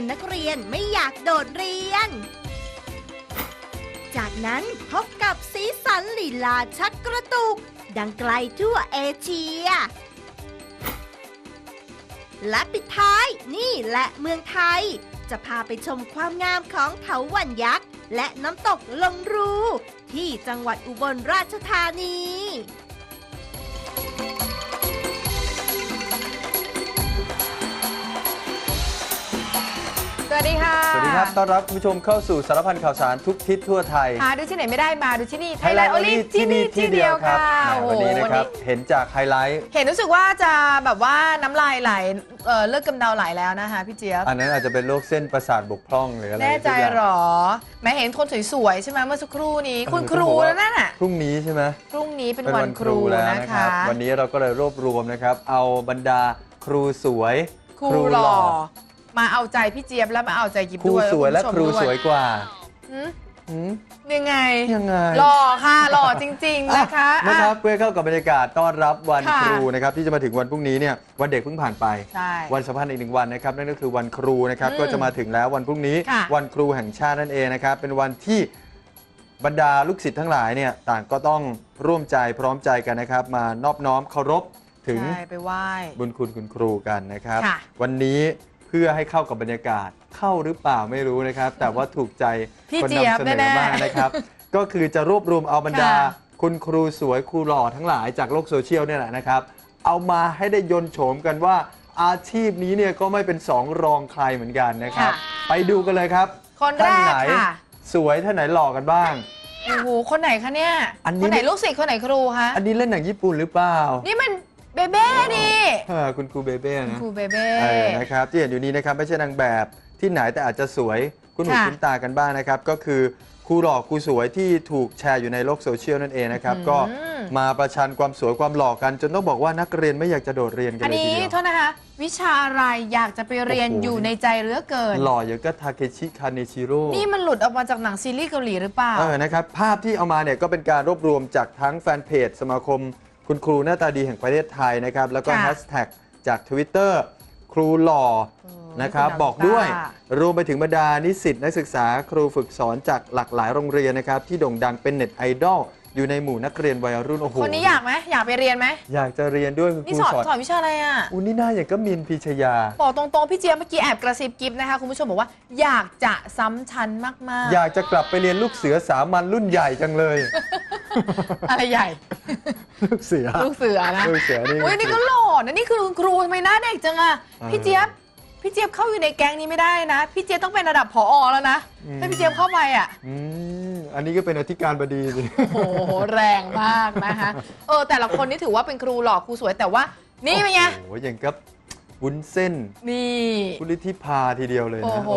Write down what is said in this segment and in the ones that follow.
นนักเรียนไม่อยากโดดเรียน จากนั้นพบกับสีสันลีลาชักกระตุก ดังไกลทั่วเอเชีย และปิดท้ายนี่แหละเมืองไทย จะพาไปชมความงามของเถาวันยักษ์ และน้ำตกลงรู ที่จังหวัดอุบลราชธานี วัสดีค่ะ สวัสดีครับ ต้อนรับคุณผู้ชมเข้าสู่สารพันข่าวสารทุกทิศทั่วไทย หาดูที่ไหนไม่ได้มาดูที่นี่ไทย Thailand แลนด์โอลิ Only ที่นี่ที่เดียวค่ะอ่าโอ้โหวันนี้นะครับ เห็นจากไฮไลท์ เห็นรู้สึกว่าจะแบบว่าน้ำลายไหลเอ่อเลิกกำเดาไหลแล้วนะคะพี่เจี๊ยบ อันนั้นอาจจะเป็นโรคเส้นประสาทบกพร่องหรืออะไรแน่ใจสักอย่างเหรอ แม้เห็นคนสวยๆใช่ไหมเมื่อสักครู่นี้เออคุณครูต้องบอกว่าแล้วนั่นน่ะ พรุ่งนี้ใช่ไหมพรุ่งนี้เป็นวันครูแล้วนะนะคคะรับวันนี้เราก็เลยรวบรวมนะครับ เอาบรรดาครูสวย ครูหล่อ มาเอาใจพี่เจี๊ยบแล้วมาเอาใจกิฟครูด้วยสวยและณครูผู้ชมด้สวยกว่าหืมหืม ยังไงยังไง หล่อค่ะหล่อจริง ๆ นะคะ อะนะครับอะเพื่อเข้ากับบรรยากาศต้อนรับวันค่ะครูนะครับที่จะมาถึงวันพรุ่งนี้เนี่ยวันเด็กเพิ่งผ่านไป ใช่วันสำคัญอีกหนึ่งวันนะครับนั่นก็คือวันครูนะครับอืมก็จะมาถึงแล้ววันพรุ่งนี้ ค่ะ วันครูแห่งชาตินั่นเองนะครับเป็นวันที่บรรดาลูกศิษย์ทั้งหลายเนี่ยต่างก็ต้องร่วมใจพร้อมใจกันนะครับ มานอบน้อมเคารพถึง ใช่ไปไหว้ บุญคุณคุณครูกันนะครับ ค่ะวันนี้ เพื่อให้เข้ากับบรรยากาศเข้าหรือเปล่าไม่รู้นะครับ แต่ว่าถูกใจพี่คนเจี๊ยบนำเสนอแน่ๆมากนะครับ ก็คือจะรวบรวมเอาบรรดา ค่ะ คุณครูสวยครูหล่อทั้งหลายจากโลกโซเชียลเนี่ยแหละนะครับ เอามาให้ได้ยนต์โฉมกันว่าอาชีพนี้เนี่ยก็ไม่เป็นสองรองใครเหมือนกันนะครับไปดูกันเลยครับคนแรท่านกไหนค่ะ สวยท่านไหนหล่อกันบ้าง โอ้โห คนไหนคะเนี่ย อันนี้ คนไหนลูกศิษย์คนไหนครูคะ อันนี้เล่นหนังญี่ปุ่นหรือเปล่า นี่มัน เบเบ้นี่เออคุณครูเบเบ้คุณนะครูเบเบ้เออนะครับที่เห็นอยู่นี้นะครับไม่ใช่นางแบบที่ไหนแต่อาจจะสวยคุณหูค่ะคุ้นตากันบ้างนะครับ ก็คือครูหล่อครูสวยที่ถูกแชร์อยู่ในโลกโซเชียลนั่นเองนะครับ ก็อืมมาประชันความสวยความหล่อกัน จนต้องบอกว่านักเรียนไม่อยากจะโดดเรียนกันอันเลยทีนี้เดียวโทษนะคะ วิชาอะไรอยากจะไปเรียนโอ้โหอยู่ในใจเหลือเกิน หล่ออย่างก็ทาเคชิคาเนชิโร่นี่มันหลุดออกมาจากหนังซีรีส์เกาหลีหรือเปล่าเออนะครับภาพที่เอามาเนี่ยก็เป็นการรวบรวมจากทั้งแฟนเพจสมาคม คุณครูหน้าตาดีแห่งประเทศไทยนะครับ แล้วก็ค่ะ แฮชแท็กจาก Twitter ครูหล่อเออนะครับคุณดาวบอกด้วยตารวมไปถึงบรรดานิสิตนักศึกษาครูฝึกสอนจากหลากหลายโรงเรียนนะครับ ที่โด่งดังเป็นเน็ตไอดอล อยู่ในหมู่นักเรียนวัยรุ่นโอ้โหคนนี้อยากไหมอยากไปเรียนไหมอยากจะเรียนด้วยคุณคนี่รูสอนสอนสอนวิชาอะไรอะอุยนี่หน้าอย่างก็มินพิชยา บอกตรงๆพี่เจี๊ยบเมื่อกี้แอบกระซิบกิฟนะคะคุณผู้ชมบอกว่าอยากจะซ้ำชั้นมากอยากจะกลับไปเรียนลูกเสือสามัญรุ่นใหญ่จังเลย ๆ อะไรใหญ่ ลูกเสือ ลูกเสือนะลูกเสือนี่ อุ้ยนี่ก็หล่อนะนี่คือคุณครูทำไมหน้าเด็กจังอะเออพี่เจี๊ยบ พี่เจี๊ยบเข้าอยู่ในแก๊งนี้ไม่ได้นะ พี่เจี๊ยบต้องเป็นระดับผอแล้วนะอืมถ้าพี่เจี๊ยบเข้าไปอะอืมอันนี้ก็เป็นอธิการบดีสิโอ้โหแรงมากนะคะเออแต่ละคนนี่ถือว่าเป็นครูหล่อครูสวยแต่ว่า นี่เป็นไงโอ้โหอย่างกับวุ้นเส้นนี่พุลิธิพาทีเดียวเลยโอ้นะโห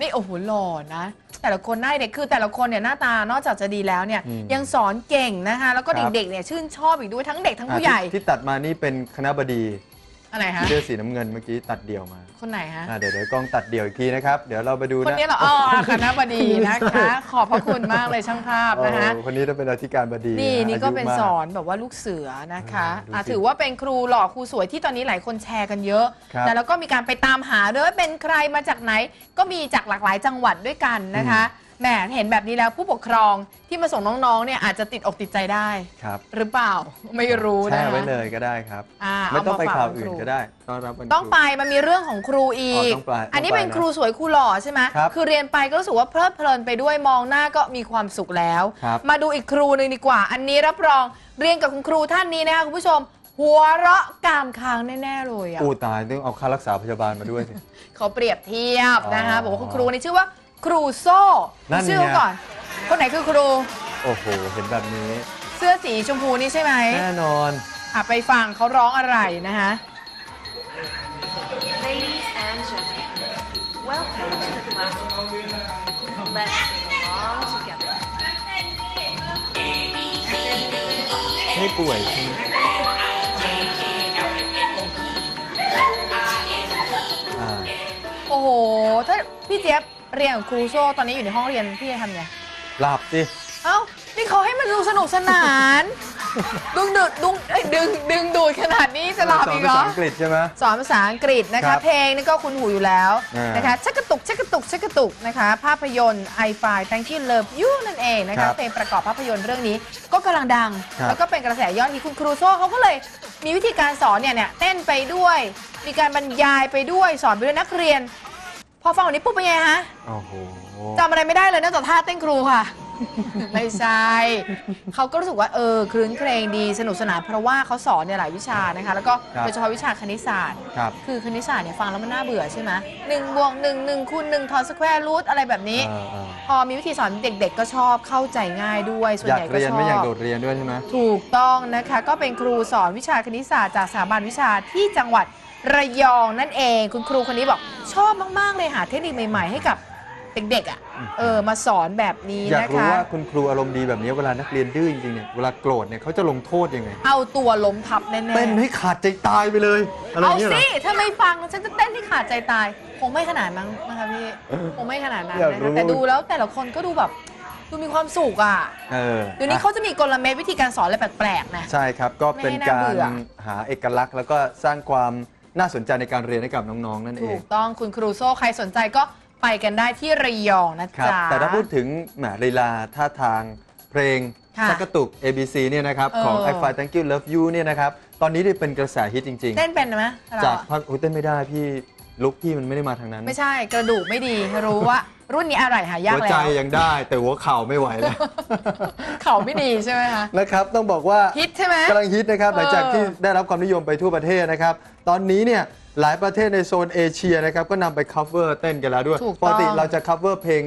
นี่โอ้โหหล่อนะ แต่ละคนหน้าเด็กคือแต่ละคนเนี่ยหน้าตานอกจากจะดีแล้วเนี่ยอืมยังสอนเก่งนะคะ แล้วก็ครับเด็กๆเนี่ยชื่นชอบอีกด้วยทั้งเด็กทั้งอะผู้ใหญ่ที่ที่ตัดมานี่เป็นคณะบดี อะไรฮะ เสื้อสีน้ำเงินเมื่อกี้ตัดเดี่ยวมาคนไหนฮะ อะเดี๋ยวเดี๋ยวกล้องตัดเดี่ยวอีกทีนะครับ เดี๋ยวเราไปดูคนนะนี้เหรออ๋อคณะบดีนะคะ ขอบพระคุณมากเลยช่างภาพนะคะโอ้คนนี้ต้องเป็นอธิการบดีนี่ะนี่ก็เป็นายุมากสอนแบบว่าลูกเสือนะคะอ่าดูสิอะถือว่าเป็นครูหล่อครูสวยที่ตอนนี้หลายคนแชร์กันเยอะ ครับ แต่แล้วก็มีการไปตามหาด้วยว่าเป็นใครมาจากไหน ก็มีจากหลากหลายจังหวัดด้วยกันนะคะ แหมเห็นแบบนี้แล้วผู้ปกครองที่มาส่งน้องๆ เนี่ยอาจจะติดอกติดใจได้ ครับหรือเปล่าไม่รู้แช่นะคะไว้เลยก็ได้ครับ อ่าไม่ต้องเาไปฝข่าวคุณอื่นครูก็ได้ต้อนรับวันต้องครู ไปมันมีเรื่องของครูอีอ๋อกต้องไปอันนี้ต้องไปเป็นนะครูสวยครูหล่อใช่ไหมครับคือเรียนไปก็รู้สึกว่าเพลิดเพลินไปด้วยมองหน้าก็มีความสุขแล้ว ครับ มาดูอีกครูหนึ่งดีกว่า อันนี้รับรองเรียนกับคุณครูท่านนี้นะคะคุณผู้ชม หัวเราะกามค้างแน่ๆเลยอะอู้ตายต้องเอาค่ารักษาพยาบาลมาด้วยสิ เขาเปรียบเทียบนะคะอ๋อบอกว่าคุณครูนี่ชื่อว่า ครูโซ่นั่นไง ชื่อเขาก่อน คนไหนคือครู โอ้โห เห็นแบบนี้ เสื้อสีชมพูนี่ใช่ไหมแน่นอน อะไปฟังเขาร้องอะไรนะคะ Ladies and gentlemen, welcome to the classroom. Let's sing along together. ไม่ป่วยใช่ไหม อ่า โอ้โห ถ้าพี่เจี๊ยบ เรียนกับครูโซ่ตอนนี้อยู่ในห้องเรียนพี่จะทำไง หลับสิ เอ้า นี่เขาให้มันดูสนุกสนาน ดึงดูดดึงเอ้ยดึง ดึงดูดขนาดนี้จะหลับสอนอีกภาเหรษาออังกฤษใช่ไหม สอนภาษาอังกฤษนะครัคะ บเพลงนี่ก็คุณหูอยู่แล้วอ่านนะคะชักกระตุกชักกระตุกชักกระตุกนะคะ ภาพยนตร์ i f i Thank you love you นั่นเองนะครัคะ บเพลงประกอบภาพยนตร์เรื่องนี้ก็กำลังดัง ครับ แล้วก็เป็นกระแสยอดฮิตคุณครูโซ่เขาก็เลยมีวิธีการสอนเนี่ยเนี่ยเต้นไปด้วย มีการบรรยายไปด้วยสอนไปด้วยนักเรียนพ อฟังวันนี้ปุ๊บเป็นไงฮะโอ้โหจำอะไรไม่ได้เลยนอกจากท่าเต้นครูค่ะ ไม่ใช่เขาก็รู้สึกว่าเออคลื้นเครงดีสนุกสนานเพราะว่าเขาสอนเนี่ยหลายวิชานะคะ แล้วก็ครับ โดยเฉพาะวิชาคณิตศาสตร์ ครับคือคณิตศาสตร์เนี่ยฟังแล้วมันน่าเบื่อใช่ไหมหนึ่งบวกหนึ่งหนึ่งคูณหนึ่งทอนสแควร์รูทอะไรแบบนี้ เออเออ พอมีวิธีสอนเด็กๆ ก็ชอบเข้าใจง่ายด้วย ส่วนอยาใหญ่กก็เรียนชอไม่อยากบโดดเรียนด้วยใช่ไหม ถูกต้องนะคะ ก็เป็นครูสอนวิชาคณิตศาสตร์จากสถาบันวิชาที่จังหวัดระยองนั่นเอง คุณครูคนนี้บอกชอบมาก ๆ เลยหาเทคนิคใหม่ ๆ ให้กับ เด็กๆอะเออมาสอนแบบนี้อยากนะรู้คะว่าคุณครูอารมณ์ดีแบบนี้เวลานักเรียนดื้อจริงๆเนี่ยเวลาโกรธเนี่ยเขาจะลงโทษยังไงเอาตัวล้มทับแน่ๆเต้นให้ขาดใจตายไปเลยอะไรอเอาย่างเงี้ยเหรสิอ ถ้าไม่ฟังฉันจะเต้นให้ขาดใจตาย คงไม่ขนาดนั้นนะคะพี่คงไม่ขนาดนั้นอยากนะรู้ คะแต่ดูแล้วแต่ละคนก็ดูแบบดูมีความสุขอะเออเดี๋ยวนี้เขาจะมีกลเม็ดวิธีการสอนอะไรแปลกๆนะ ใช่ครับก็เป็นไม่ให้น่าการเบื่อ หาเอกลักษณ์ แล้วก็สร้างความน่าสนใจในการเรียนให้กับน้องๆนั่นเอถูง กต้องคุณครูโซ่ใครสนใจก็ ไปกันได้ที่ระยองนะครับจ๊ะ แต่ถ้าพูดถึงแหมลีลาท่าทางเพลงค่ะชักกระตุก ABC เนี่ยนะครับ ของ เออ I f i Thank You Love You เนี่ยนะครับ ตอนนี้ได้เป็นกระแสฮิตจริง เต้นเป็นไหมเราๆ จากอะภาคโอ้ยเต้นไม่ได้พี่ลุกพี่มันไม่ได้มาทางนั้น ไม่ใช่กระดูกไม่ดีรู้ว่า รุ่นนี้อะไรหายากหัวแล้ใจวยังได้ แต่หัวเข่าไม่ไหวแล้ว เข่าไม่ดีใช่ไหมคะ นะครับต้องบอกว่าฮิตใช่ไหมกำลังฮิตนะครับเออหลังจากที่ได้รับความนิยมไปทั่วประเทศนะครับ ตอนนี้เนี่ยหลายประเทศในโซนเอเชียนะครับก็นำไป cover เต้นกันแล้วด้วยถูกปกติต้องเราจะ cover เพลง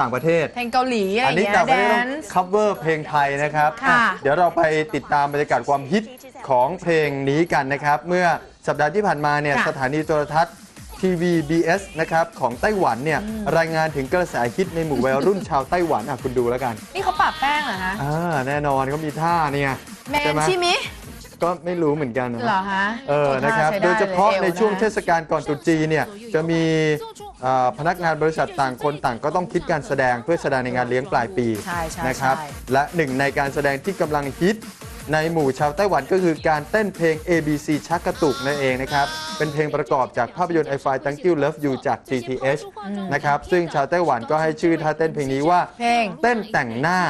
ต่างประเทศ เพลงเกาหลีอะไรอันนี้เงี้ยต่างปแดระเทศต้องนซ์ cover เพลงไทยนะครับค่ะ อะเดี๋ยวเราไปติดตามบรรยากาศความฮิตของเพลงนี้กันนะครับ เมื่อสัปดาห์ที่ผ่านมาเนี่ยค่ะสถานีโทรทัศน์ ทีวี BS นะครับของไต้หวันเนี่ยรายงานถึงกระแสฮิตในหมู่วัยรุ่นชาวไต้หวันอะคุณดูแล้วกันนี่เขาปรับแป้งเหรอคะอ่าแน่นอนเขามีท่าเนี่ยแมใช่นไหมชิมิก็ไม่รู้เหมือนกันนะเหรอคะเออนะครับท่ใช้ไโดยเฉพาะลในช่วงอเทศกาลก่อนตรุษจีนเนี่ยจะมีเอ่อพนักงานบริษัทต่างคนต่างก็ต้องคิดการแสดงเพื่อแสดงในงานเลี้ยงปลายปีใช่ใช่นะครับใช่และหนึ่งในการแสดงที่กำลังฮิต ในหมู่ชาวไต้หวันก็คือการเต้นเพลง ABC ชักกระตุกนั่นเองนะครับ เป็นเพลงประกอบจากภาพยนตร์ I f i Thank You Love You จาก GTH นะครับ ซึ่งชาวไต้หวันก็ให้ชื่อท่าเต้นเพลงนี้ว่า เพลง เต้นแต่งหน้า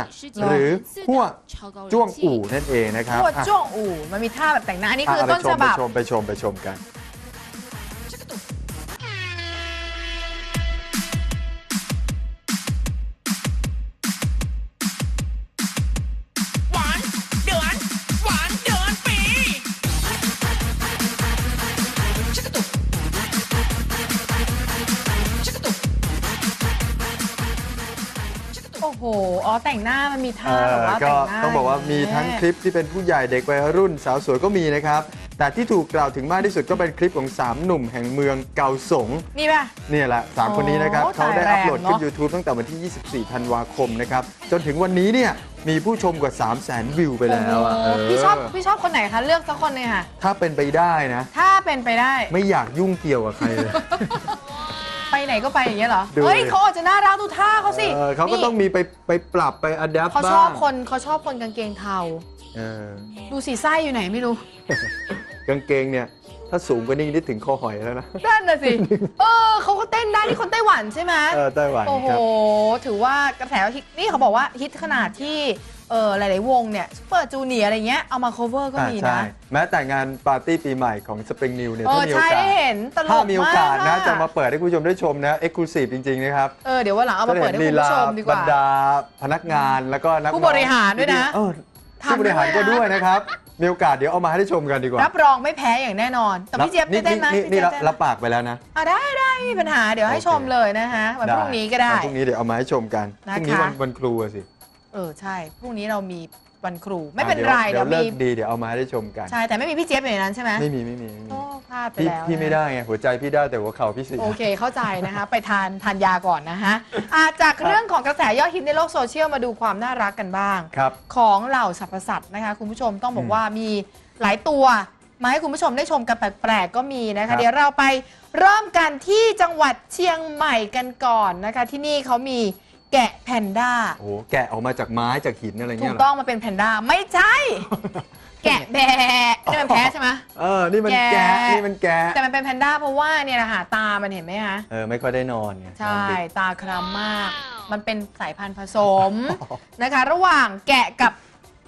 หรือหัวจ้วงอู่นั่นเองนะครับตัวอะจ้วงอู่มันมีท่าแบบแต่งหน้าอันนี้คืออะต้นฉไปบับชมไปชมไปชมกัน อ้โหอ๋อแต่งหน้ามันมีท่าเอแบบอว่าก็แต่งหน้าต้องบอกว่ามีทั้งคลิปที่เป็นผู้ใหญ่เด็กวัยรุ่น สาวสวยก็มีนะครับ แต่ที่ถูกกล่าวถึงมากที่สุดก็เป็นคลิปของ 3 หนุ่มแห่งเมืองเกาสงนี่ป่ะ เนี่ยแหละ 3 คนนี้นะครับโอ้เขาได้ตายแรงอัปโหลดขึ้นเนอะ YouTube ตั้งแต่วันที่ 24 ธันวาคมนะครับ จนถึงวันนี้เนี่ยมีผู้ชมกว่า 3 0 0 0 0 0วิวไปแล้วอะโอ้โหเพี่ชอบพี่ชอบคนไหนคะ เลือกสักคนเลยค่ะ ถ้าเป็นไปได้นะ ถ้าเป็นไปได้ไม่อยากยุ่งเกี่ยวกับใครเลย ไปไหนก็ไปอย่างเงี้ยเหรอ ดูเฮ้ยดิ เขาอาจจะน่ารักดูท่าเขาสิเออเขาก็นี่ต้องมีไปไปปรับไปอัดแอปเขาบ้างชอบคนเขาชอบคนกางเกงเทา เออดูสีไส้อยู่ไหนไม่รู้ กางเกงเนี่ย ถ้าสูงกว่านี้นิดถึงคอหอยแล้วนะ นั่นน่ะสิ เออเขาก็เต้นได้นี่คนไต้หวันใช่ไหม เออไต้หวันโอ้โห ครับ ถือว่ากระแสฮิตนี่เขาบอกว่าฮิตขนาดที่ เออหลาย ๆ วงเนี่ยซูเปอร์จูเนียอะไรเงี้ยเอามา cover ก็อ่ามีใช่นะ แม้แต่งานปาร์ตี้ปีใหม่ของ Spring New เนี่ยเอถ้าอมีโอใช่กาได้สเห็นตลถ้ากมีโอกาสมนะอจะมาเปิดให้คุณผู้ชมได้ชมนะเอ็กซ์คลูซีฟจริง ๆ นะครับเออเดี๋ยววันหลังเอามาเปิดให้คุณผู้ชมดีกบรว่า รดาพนักงานแล้วก็นักผู้บริหารด้วยนะเออทำผู้บริหารด้วยนะก็ด้วยนะครับ มีโอกาสเดี๋ยวเอามาให้ได้ชมกันดีกว่ารับรองไม่แพ้อย่างแน่นอน แต่พี่เจี๊ยบได้เต้นไหมนี่พี่นี่เจี๊ยบรับเต้นไหมรับปากไปแล้วนะ อะได้ได้ไม่มีปัญหาเดี๋ยวให้โอเค ชมเลยนะคะวันพรุ่งนี้ก็ได้ วันพรุ่งนี้เดี๋ยวเอามาให้ชมกันนะคะพรุ่งนี้วันวันครูอะสิ เออใช่พรุ่งนี้เรามีวันครูไม่เป็นไรอะเดี๋ยวเลิมีกดีเดี๋ยวเอามาให้ได้ชมกัน ใช่แต่ไม่มีพี่เจี๊ยบอยู่ในนั้นใช่ไหมไม่มีไม่มีไม่มีโอ้พลาดไปพี่แล้วพี่นะไม่ได้ไงหัวใจพี่ได้แต่หัวเข่าพี่เสีย โอเค เข้าใจนะคะ ไปทานทานยาก่อนนะคะอะจากเรื่องของกระแสยอดฮิตในโลกโซเชียลมาดูความน่ารักกันบ้าง ครับ ของเหล่าสรรพสัตว์นะคะ คุณผู้ชมต้องบอกอืมว่ามีหลายตัว มาให้คุณผู้ชมได้ชมกันแปลกๆก็มีนะครัคะ บ เดี๋ยวเราไปเริ่มกันที่จังหวัดเชียงใหม่กันก่อนนะคะ ที่นี่เขามี แกะแพนด้า โอ้โหแกะออกมาจากไม้จากหินอะไรถูเงี้ยกเหรต้อองมาเป็นแพนด้า ไม่ใช่ แกะแบะนี่มันแพ้ใช่ไหม เออ นี่มันแกะ แกะ นี่มันแกะ แต่มันเป็นแพนด้าเพราะว่าเนี่ยนะคะตา มันเห็นไหมคะ เออ ไม่ค่อยได้นอนไงใช่นอนดึกตาคล้ำมาก มันเป็นสายพันธุ์ผสมนะคะ ระหว่างแกะกับ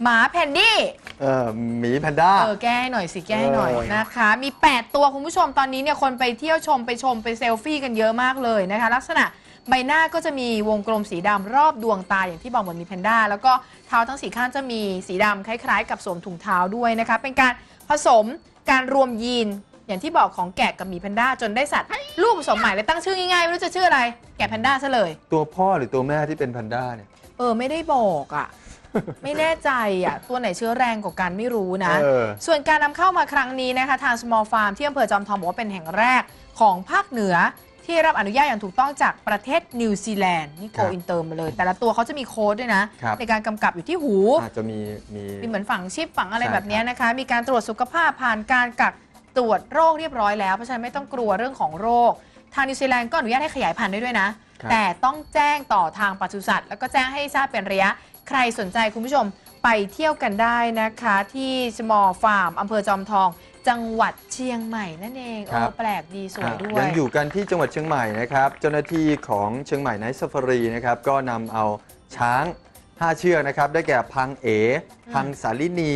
หมาแพนดี้ เออหมีแพนด้า เออ แก้ให้หน่อยสิ แก้ให้หน่อยเออ นะคะ มี 8 ตัวคุณผู้ชมตอนนี้เนี่ยคนไปเที่ยวชมไปชมไปเซลฟี่กันเยอะมากเลยนะคะ ลักษณะ ใบหน้าก็จะมีวงกลมสีดำรอบดวงตาอย่างที่บอกเหมือนมีแพนด้า แล้วก็เท้าทั้งสีข้างจะมีสีดำคล้ายๆ กับสวมถุงเท้าด้วยนะคะ เป็นการผสมการรวมยีน อย่างที่บอกของแกะกับหมีแพนด้าจนได้สัตว์ลูกผสมใหม่เลยตั้งชื่อง่ายๆไม่รู้จะชื่ออะไร แกะแพนด้าซะเลย ตัวพ่อหรือตัวแม่ที่เป็นแพนด้าเนี่ย เออไม่ได้บอกอะ ไม่แน่ใจอะ ตัวไหนเชื้อแรงกว่ากันไม่รู้นะ เออ ส่วนการนำเข้ามาครั้งนี้นะคะ ทาง small farm ที่อำเภอจอมทองบอกว่าเป็นแห่งแรกของภาคเหนือ ที่รับอนุญาตอย่างถูกต้องจากประเทศนิวซีแลนด์นี่โกครับอินเตอร์มาเลย แต่ละตัวเขาจะมีโค้ดด้วยนะ ครับ ในการกำกับอยู่ที่หู อาจจะมีมี มีเหมือนฝังชิปฝังอะไรใช่แบบเนี้ยนะคะ มีการตรวจสุขภาพผ่านการกักตรวจโรคเรียบร้อยแล้ว เพราะฉะนั้นไม่ต้องกลัวเรื่องของโรค ทางนิวซีแลนด์ก็อนุญาตให้ขยายพันธุ์ได้ด้วยนะ ครับแต่ต้องแจ้งต่อทางปศุสัตว์แล้วก็แจ้งให้ทราบเป็นระยะ ใครสนใจคุณผู้ชม ไปเที่ยวกันได้นะคะที่ small farm อำเภอจอมทอง จังหวัดเชียงใหม่นั่นเองเอครัอบแปลกดีสวยด้วย ยังอยู่กันที่จังหวัดเชียงใหม่นะครับ เจ้าหน้าที่ของเชียงใหม่ไนท์ซ f ฟ r รีนะครับก็นำเอาช้าง 5 เชือกนะครับ ได้แก่พังเอพังสาลินี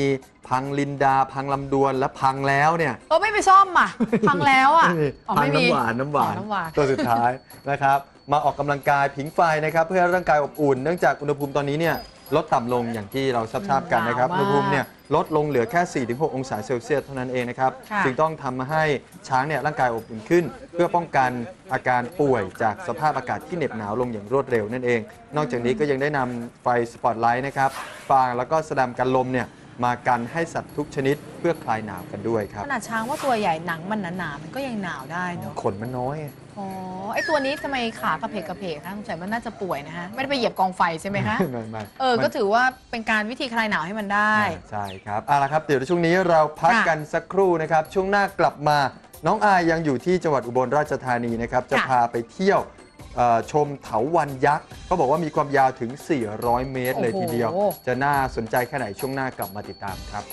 พังลินดา พังลำดวนและพังแล้วเนี่ย เออไม่ไปซ่อมอะ ฟังแล้วอะไม่มีอ๋อพังไม่มี น้ำหวานน้ำหวานอ๋อน้ำหวาน ตัวสุดท้ายนะครับ มาออกกำลังกายผิงไฟนะครับ เพื่อให้ร่างกายอบอุ่นเนื่องจากอุณหภูมิตอนนี้เนี่ย ลดต่ำลงอย่างที่เราทราบๆกันนะครับหนาวมากอุณหภูมิเนี่ยลดลงเหลือแค่ 4-6 องศาเซลเซียสเท่านั้นเองนะครับ ค่ะ จึงต้องทำมาให้ช้างเนี่ยร่างกายอบอุ่นขึ้น เพื่อป้องกันอาการป่วยจากสภาพอากาศที่เหน็บหนาวลงอย่างรวดเร็วนั่นเอง นอกจากนี้ก็ยังได้นำไฟสปอตไลท์นะครับฟางแล้วก็แสดมกันลมเนี่ย มากันให้สัตว์ทุกชนิดเพื่อคลายหนาวกันด้วยครับ ขนาดช้างว่าตัวใหญ่หนังมันหนาๆมันก็ยังหนาวได้เนอะขนมันน้อย อ๋อ ไอตัวนี้ทำไมขากระเพกกระเพกคะสงสัยมันน่าจะป่วยนะฮะ ไม่ได้ไปเหยียบกองไฟใช่ไหมคะ ไม่ไม่เออมันก็ถือว่าเป็นการวิธีคลายหนาวให้มันได้อ่าใช่ครับเอาละครับ เดี๋ยวช่วงนี้เราพักค่ะกันสักครู่นะครับ ช่วงหน้ากลับมา น้องอายยังอยู่ที่จังหวัดอุบลราชธานีนะครับ จะค่ะพาไปเที่ยว เอ่อชมเถาวันยักษ์เขาบอกว่ามีความยาวถึง 400 เมตรเลยทีเดียว โอ้โห จะน่าสนใจแค่ไหนช่วงหน้ากลับมาติดตามครับ